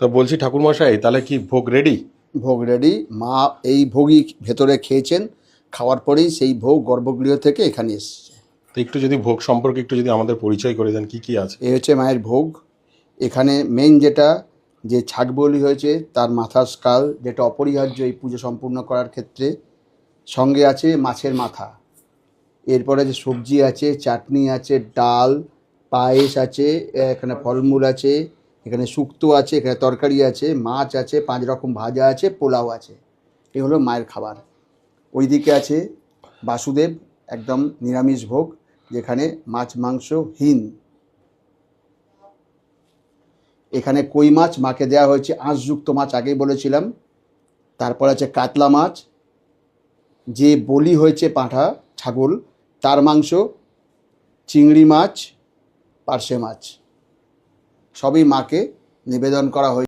তো বলছি ঠাকুরমশাই তাহলে কি ভোগ রেডি ভোগ রেডি মা এই ভোগই ভেতরে খেয়েছেন খাওয়ার পরেই সেই ভোগ গর্ভগৃহ থেকে এখানে এসেছে। তো একটু যদি ভোগ সম্পর্কে একটু যদি আমাদের পরিচয় করে দেন কি কি আছে? এই হচ্ছে মায়ের ভোগ। এখানে মেন যেটা যে ছাগ বলি হয়েছে তার মাথার স্কাল যেটা অপরিহার্য এই পুজো সম্পূর্ণ করার ক্ষেত্রে। সঙ্গে আছে মাছের মাথা। এরপরে যে সবজি আছে চাটনি আছে ডাল পায়েস আছে এখানে ফলমূল আছে এখানে শুক্তো আছে, এখানে তরকারি আছে, মাছ আছে, পাঁচ রকম ভাজা আছে, পোলাও আছে। এই হলো মায়ের খাবার। ওইদিকে আছে বাসুদেব, একদম নিরামিষ ভোগ, যেখানে মাছ, মাংস হীন এখানে কই মাছ? মাকে দেওয়া হয়েছে আঁশযুক্ত মাছ, আগেই বলেছিলাম। তারপর আছে কাতলা মাছ। যে বলি হয়েছে পাঁঠা, ছাগল, তার মাংস, চিংড়ি মাছ, পার্শে মাছ। সবই মাকে নিবেদন করা হয়েছে।